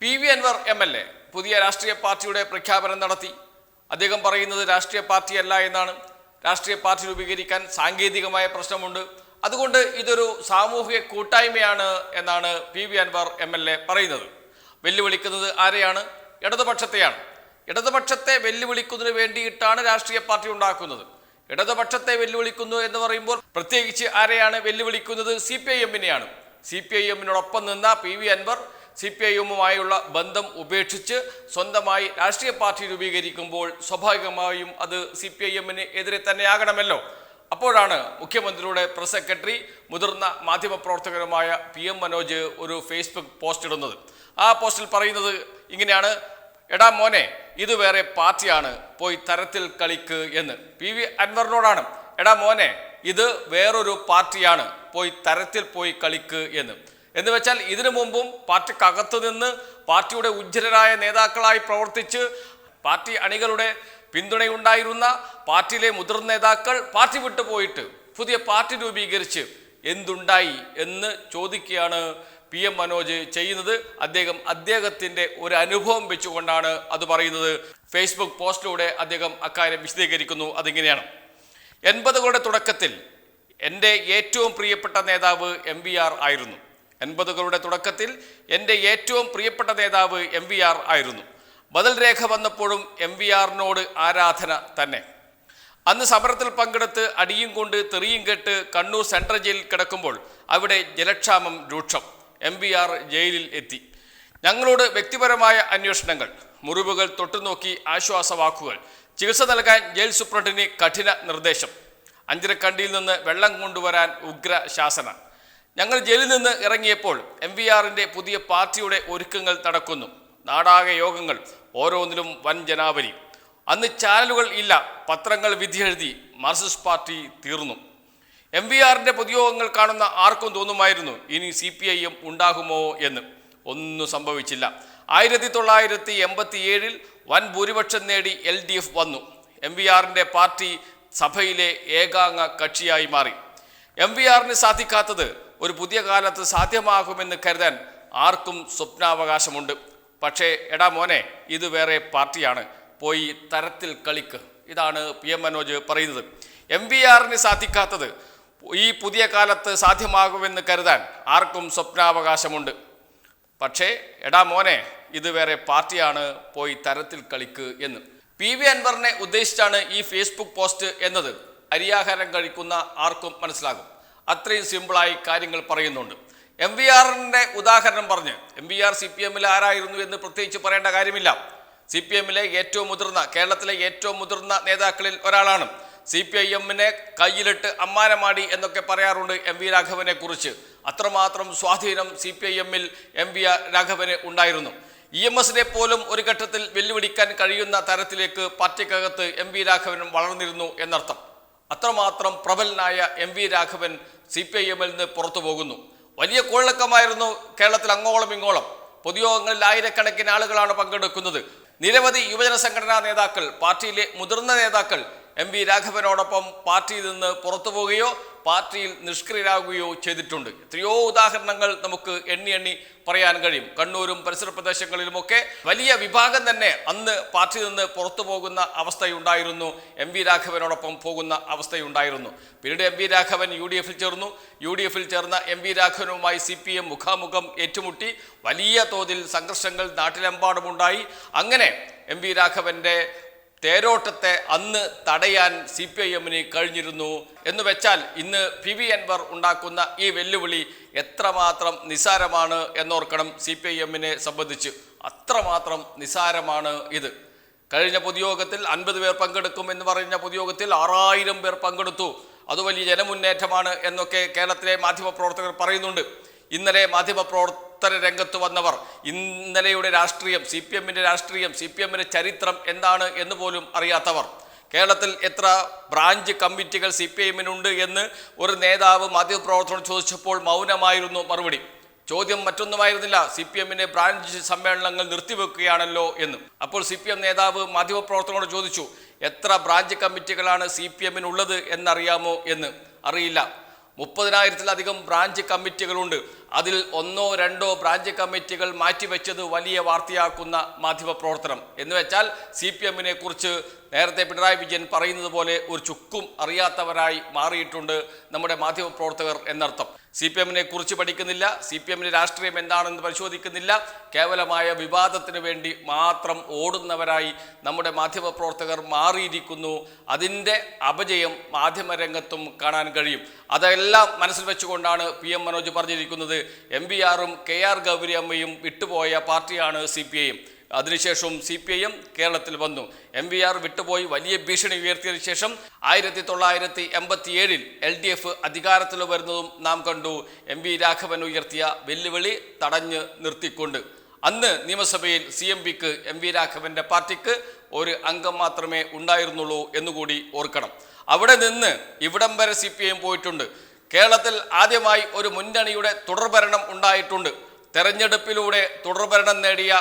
P V Anvar M L A പുതിയ രാഷ്ട്രീയ പാർട്ടിയുടെ പ്രഖ്യാപനം നടത്തി. അദ്ദേഹം പറയുന്നത് രാഷ്ട്രീയ പാർട്ടിയല്ല എന്നാണ്. രാഷ്ട്രീയ പാർട്ടി രൂപീകരിക്കാൻ സാങ്കേതികമായ പ്രശ്നമുണ്ട്. അതുകൊണ്ട് ഇതൊരു സാമൂഹിക കൂട്ടായ്മയാണ് എന്നാണ് P V Anvar M L A പറയുന്നത്. വെല്ലുവിളിക്കുന്നത് ആരെയാണ്? ഇടതുപക്ഷത്തെയാണ്. ഇടതുപക്ഷത്തെ വെല്ലുവിളിക്കുന്നതിന് വേണ്ടിയിട്ടാണ് രാഷ്ട്രീയ പാർട്ടി ഉണ്ടാക്കുന്നത്. ഇടതുപക്ഷത്തെ വെല്ലുവിളിക്കുന്നു എന്ന് പറയുമ്പോൾ പ്രത്യേകിച്ച് ആരെയാണ് വെല്ലുവിളിക്കുന്നത്? സി പി ഐ എമ്മിനെയാണ്. സി പി ഐ എമ്മിനോടൊപ്പം നിന്ന P V Anvar C P I എമ്മുമായുള്ള ബന്ധം ഉപേക്ഷിച്ച് സ്വന്തമായി രാഷ്ട്രീയ പാർട്ടി രൂപീകരിക്കുമ്പോൾ സ്വാഭാവികമായും അത് സി പി ഐ എമ്മിന് എതിരെ തന്നെയാകണമല്ലോ. അപ്പോഴാണ് മുഖ്യമന്ത്രിയുടെ പ്രസ് സെക്രട്ടറി മുതിർന്ന മാധ്യമപ്രവർത്തകരുമായ പി എം മനോജ് ഒരു ഫേസ്ബുക്ക് പോസ്റ്റ് ഇടുന്നത് ആ പോസ്റ്റിൽ പറയുന്നത് ഇങ്ങനെയാണ് എടാ മോനെ ഇത് വേറെ പാർട്ടിയാണ് പോയി തരത്തിൽ കളിക്ക് എന്ന്. പി വി അൻവറിനോടാണ് എടാ മോനെ ഇത് വേറൊരു പാർട്ടിയാണ് പോയി തരത്തിൽ പോയി കളിക്ക് എന്ന്. എന്ന് വെച്ചാൽ ഇതിനു മുമ്പും പാർട്ടിക്കകത്ത് നിന്ന് പാർട്ടിയുടെ ഉജ്ജ്വലരായ നേതാക്കളായി പ്രവർത്തിച്ച് പാർട്ടി അണികളുടെ പിന്തുണയുണ്ടായിരുന്ന പാർട്ടിയിലെ മുതിർന്ന നേതാക്കൾ പാർട്ടി വിട്ടു പോയിട്ട് പുതിയ പാർട്ടി രൂപീകരിച്ച് എന്തുണ്ടായി എന്ന് ചോദിക്കുകയാണ് പി എം മനോജ് ചെയ്യുന്നത്. അദ്ദേഹം അദ്ദേഹത്തിന്റെ ഒരു അനുഭവം വെച്ചുകൊണ്ടാണ് അത് പറയുന്നത്. ഫേസ്ബുക്ക് പോസ്റ്റിലൂടെ അദ്ദേഹം അക്കാര്യം വിശദീകരിക്കുന്നു. അതിങ്ങനെയാണ്. എൺപതുകളുടെ തുടക്കത്തിൽ എന്റെ ഏറ്റവും പ്രിയപ്പെട്ട നേതാവ് എം ആയിരുന്നു. എൺപതുകളുടെ തുടക്കത്തിൽ എന്റെ ഏറ്റവും പ്രിയപ്പെട്ട നേതാവ് എം വി ആർ ആയിരുന്നു. ബദൽ രേഖ വന്നപ്പോഴും എം വി ആറിനോട് ആരാധന തന്നെ. അന്ന് സമരത്തിൽ പങ്കെടുത്ത് അടിയും കൊണ്ട് തെറിയും കെട്ട് കണ്ണൂർ സെൻട്രൽ ജയിലിൽ കിടക്കുമ്പോൾ അവിടെ ജലക്ഷാമം രൂക്ഷം. എം വി ആർ ജയിലിൽ എത്തി. ഞങ്ങളോട് വ്യക്തിപരമായ അന്വേഷണങ്ങൾ മുറിവുകൾ തൊട്ടുനോക്കി ആശ്വാസവാക്കുകൾ ചികിത്സ നൽകാൻ ജയിൽ സൂപ്രണ്ടിന് കഠിന നിർദ്ദേശം അഞ്ചരക്കണ്ടിയിൽ നിന്ന് വെള്ളം കൊണ്ടുവരാൻ ഉഗ്ര ശാസന. ഞങ്ങൾ ജയിലിൽ നിന്ന് ഇറങ്ങിയപ്പോൾ എം വി ആറിന്റെ പുതിയ പാർട്ടിയുടെ ഒരുക്കങ്ങൾ നടക്കുന്നു. നാടാകെ യോഗങ്ങൾ ഓരോന്നിലും വൻ ജനാവലി. അന്ന് ചാനലുകൾ ഇല്ല പത്രങ്ങൾ വിധിയെഴുതി മാർക്സിസ്റ്റ് പാർട്ടി തീർന്നു. എം വി ആറിന്റെ പൊതുയോഗങ്ങൾ കാണുന്ന ആർക്കും തോന്നുമായിരുന്നു ഇനി സി പി ഐ എം ഉണ്ടാകുമോ എന്ന്. ഒന്നും സംഭവിച്ചില്ല. ആയിരത്തി തൊള്ളായിരത്തി എൺപത്തി ഏഴിൽ വൻ ഭൂരിപക്ഷം നേടി എൽ ഡി എഫ് വന്നു. എം വി ആറിന്റെ പാർട്ടി സഭയിലെ ഏകാംഗ കക്ഷിയായി മാറി. എം വി ആറിന് സാധിക്കാത്തത് ഒരു പുതിയ കാലത്ത് സാധ്യമാകുമെന്ന് കരുതാൻ ആർക്കും സ്വപ്നാവകാശമുണ്ട്. പക്ഷേ എടാ മോനെ ഇത് വേറെ പാർട്ടിയാണ്. പോയി തരത്തിൽ കളിക്ക്. ഇതാണ് പി എം മനോജ് പറയുന്നത്. എം വി ആറിന് സാധിക്കാത്തത് ഈ പുതിയ കാലത്ത് സാധ്യമാകുമെന്ന് കരുതാൻ ആർക്കും സ്വപ്നാവകാശമുണ്ട്. പക്ഷേ എടാ മോനെ ഇത് വേറെ പാർട്ടിയാണ്. പോയി തരത്തിൽ കളിക്ക് എന്ന്. പി വി അൻവറിനെ ഉദ്ദേശിച്ചാണ് ഈ ഫേസ്ബുക്ക് പോസ്റ്റ് എന്നത്. അരിയാഹാരം കഴിക്കുന്ന ആർക്കും മനസ്സിലാകും. അത്രയും സിമ്പിളായി കാര്യങ്ങൾ പറയുന്നുണ്ട്. എം വി ആറിന്റെ ഉദാഹരണം പറഞ്ഞ് M V R C P എമ്മിൽ ആരായിരുന്നു എന്ന് പ്രത്യേകിച്ച് പറയേണ്ട കാര്യമില്ല. സി പി എമ്മിലെ ഏറ്റവും മുതിർന്ന കേരളത്തിലെ ഏറ്റവും മുതിർന്ന നേതാക്കളിൽ ഒരാളാണ്. സി പി ഐ എമ്മിനെ കയ്യിലിട്ട് അമ്മാനമാടി എന്നൊക്കെ പറയാറുണ്ട് എം വി രാഘവനെ കുറിച്ച്. അത്രമാത്രം സ്വാധീനം സി പി ഐ എമ്മിൽ എം വി രാഘവന് ഉണ്ടായിരുന്നു. ഇ എം എസിനെ പോലും ഒരു ഘട്ടത്തിൽ വെല്ലുവിളിക്കാൻ കഴിയുന്ന തരത്തിലേക്ക് പാർട്ടിക്കകത്ത് എം വി രാഘവനും വളർന്നിരുന്നു എന്നർത്ഥം. അത്രമാത്രം പ്രബലനായ M V Raghavan C P I എമ്മിൽ നിന്ന് പുറത്തു പോകുന്നു. വലിയ കോഴക്കമായിരുന്നു കേരളത്തിൽ അങ്ങോളം ഇങ്ങോളം. പൊതുയോഗങ്ങളിൽ ആയിരക്കണക്കിന് ആളുകളാണ് പങ്കെടുക്കുന്നത്. നിരവധി യുവജന സംഘടനാ നേതാക്കൾ പാർട്ടിയിലെ മുതിർന്ന നേതാക്കൾ എം വി രാഘവനോടൊപ്പം പാർട്ടിയിൽ നിന്ന് പുറത്തു പോവുകയോ പാർട്ടിയിൽ നിഷ്ക്രിയരാകുകയോ ചെയ്തിട്ടുണ്ട്. എത്രയോ ഉദാഹരണങ്ങൾ നമുക്ക് എണ്ണി എണ്ണി പറയാൻ കഴിയും. കണ്ണൂരും പരിസര പ്രദേശങ്ങളിലുമൊക്കെ വലിയ വിഭാഗം തന്നെ അന്ന് പാർട്ടിയിൽ നിന്ന് പുറത്തു പോകുന്ന അവസ്ഥയുണ്ടായിരുന്നു. എം വി രാഘവനോടൊപ്പം പോകുന്ന അവസ്ഥയുണ്ടായിരുന്നു. പിന്നീട് M V Raghavan U D എഫിൽ ചേർന്നു. യു ഡി എഫിൽ ചേർന്ന എം വി രാഘവനുമായി സി പി എം മുഖാമുഖം ഏറ്റുമുട്ടി. വലിയ തോതിൽ സംഘർഷങ്ങൾ നാട്ടിലെമ്പാടുമുണ്ടായി. അങ്ങനെ എം വി രാഘവന്റെ തേരോട്ടത്തെ അന്ന് തടയാൻ സി പി ഐ എമ്മിന് കഴിഞ്ഞിരുന്നു എന്ന് വെച്ചാൽ ഇന്ന് പി വി അൻവർ ഉണ്ടാക്കുന്ന ഈ വെല്ലുവിളി എത്രമാത്രം നിസാരമാണ് എന്നോർക്കണം സി പി ഐ എമ്മിനെ സംബന്ധിച്ച്. അത്രമാത്രം നിസാരമാണ് ഇത്. കഴിഞ്ഞ പൊതുയോഗത്തിൽ അൻപത് പേർ പങ്കെടുക്കും എന്ന് പറഞ്ഞ പൊതുയോഗത്തിൽ ആറായിരം പേർ പങ്കെടുത്തു. അത് വലിയ ജനമുന്നേറ്റമാണ് എന്നൊക്കെ കേരളത്തിലെ മാധ്യമപ്രവർത്തകർ പറയുന്നുണ്ട്. ഇന്നലെ മാധ്യമപ്രവർത്തന രംഗത്ത് വന്നവർ ഇന്നലെയുടെ രാഷ്ട്രീയം സി പി എമ്മിന്റെ രാഷ്ട്രീയം സി പി എമ്മിന്റെ ചരിത്രം എന്താണ് എന്ന് പോലും അറിയാത്തവർ. കേരളത്തിൽ എത്ര ബ്രാഞ്ച് കമ്മിറ്റികൾ സി പി എമ്മിനുണ്ട് എന്ന് ഒരു നേതാവ് മാധ്യമപ്രവർത്തനം ചോദിച്ചപ്പോൾ മൗനമായിരുന്നു മറുപടി. ചോദ്യം മറ്റൊന്നുമായിരുന്നില്ല സി പി എമ്മിന്റെ ബ്രാഞ്ച് സമ്മേളനങ്ങൾ നിർത്തിവെക്കുകയാണല്ലോ എന്ന്. അപ്പോൾ സി പി എം നേതാവ് മാധ്യമപ്രവർത്തകരോട് ചോദിച്ചു എത്ര ബ്രാഞ്ച് കമ്മിറ്റികളാണ് സി പി എമ്മിനുള്ളത് എന്നറിയാമോ എന്ന്? അറിയില്ല. മുപ്പതിനായിരത്തിലധികം ബ്രാഞ്ച് കമ്മിറ്റികളുണ്ട്. അതിൽ ഒന്നോ രണ്ടോ ബ്രാഞ്ച് കമ്മിറ്റികൾ മാറ്റിവെച്ചത് വലിയ വാർത്തയാക്കുന്ന മാധ്യമപ്രവർത്തനം. എന്ന് വെച്ചാൽ സി പി എമ്മിനെ കുറിച്ച് നേരത്തെ പിണറായി വിജയൻ പറയുന്നത് പോലെ ഒരു ചുക്കും അറിയാത്തവരായി മാറിയിട്ടുണ്ട് നമ്മുടെ മാധ്യമപ്രവർത്തകർ എന്നർത്ഥം. സി പി എമ്മിനെ കുറിച്ച് പഠിക്കുന്നില്ല സി പി എമ്മിന്റെ രാഷ്ട്രീയം എന്താണെന്ന് പരിശോധിക്കുന്നില്ല കേവലമായ വിവാദത്തിന് വേണ്ടി മാത്രം ഓടുന്നവരായി നമ്മുടെ മാധ്യമപ്രവർത്തകർ മാറിയിരിക്കുന്നു. അതിന്റെ അപജയം മാധ്യമരംഗത്തും കാണാൻ കഴിയും. അതെല്ലാം മനസ്സിൽ വെച്ചുകൊണ്ടാണ് പി എം മനോജ് പറഞ്ഞിരിക്കുന്നത് എം വി ആറും കെ ആർ ഗൗരിയമ്മയും വിട്ടുപോയ പാർട്ടിയാണ് സി പി ഐ എം അതിനുശേഷം സി പി ഐ എം കേരളത്തിൽ വന്നു. എം വി ആർ വിട്ടുപോയി വലിയ ഭീഷണി ഉയർത്തിയതിനു ശേഷം ആയിരത്തി തൊള്ളായിരത്തി എൺപത്തി ഏഴിൽ എൽ ഡി എഫ് അധികാരത്തിൽ വരുന്നതും നാം കണ്ടു. എം വി രാഘവൻ ഉയർത്തിയ വെല്ലുവിളി തടഞ്ഞ് നിർത്തിക്കൊണ്ട്. അന്ന് നിയമസഭയിൽ സി എം പിക്ക് എം വി രാഘവന്റെ പാർട്ടിക്ക് ഒരു അംഗം മാത്രമേ ഉണ്ടായിരുന്നുള്ളൂ എന്നുകൂടി ഓർക്കണം. അവിടെ നിന്ന് ഇവിടം വരെ സി പി എം പോയിട്ടുണ്ട്. കേരളത്തിൽ ആദ്യമായി ഒരു മുന്നണിയുടെ തുടർഭരണം ഉണ്ടായിട്ടുണ്ട്. തെരഞ്ഞെടുപ്പിലൂടെ തുടർഭരണം നേടിയ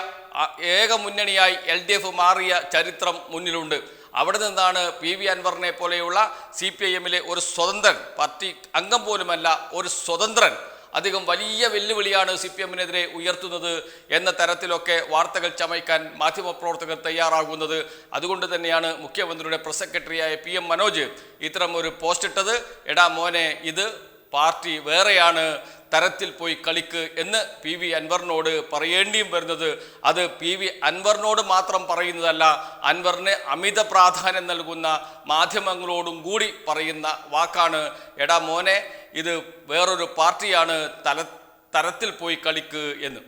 ഏക മുന്നണിയായി എൽ ഡി എഫ് മാറിയ ചരിത്രം മുന്നിലുണ്ട്. അവിടെ നിന്നാണ് പി വി അൻവറിനെ പോലെയുള്ള സി പി ഐ എമ്മിലെ ഒരു സ്വതന്ത്രൻ പാർട്ടി അംഗം പോലുമല്ല ഒരു സ്വതന്ത്രൻ അധികം വലിയ വെല്ലുവിളിയാണ് സി പി എമ്മിനെതിരെ ഉയർത്തുന്നത് എന്ന തരത്തിലൊക്കെ വാർത്തകൾ ചമയ്ക്കാൻ മാധ്യമപ്രവർത്തകർ തയ്യാറാകുന്നത്. അതുകൊണ്ട് തന്നെയാണ് മുഖ്യമന്ത്രിയുടെ പ്രസ് സെക്രട്ടറിയായ പി എം മനോജ് ഇത്തരം ഒരു പോസ്റ്റ് ഇട്ടത്. എടാ മോനെ ഇത് പാർട്ടി വേറെയാണ് തരത്തിൽ പോയി കളിക്ക് എന്ന് പി വി അൻവറിനോട് പറയേണ്ടിയും വരുന്നത്. അത് പി വി അൻവറിനോട് മാത്രം പറയുന്നതല്ല അൻവറിന് അമിത പ്രാധാന്യം നൽകുന്ന മാധ്യമങ്ങളോടും കൂടി പറയുന്ന വാക്കാണ്. എടാ മോനെ ഇത് വേറൊരു പാർട്ടിയാണ് തല തരത്തിൽ പോയി കളിക്ക് എന്ന്.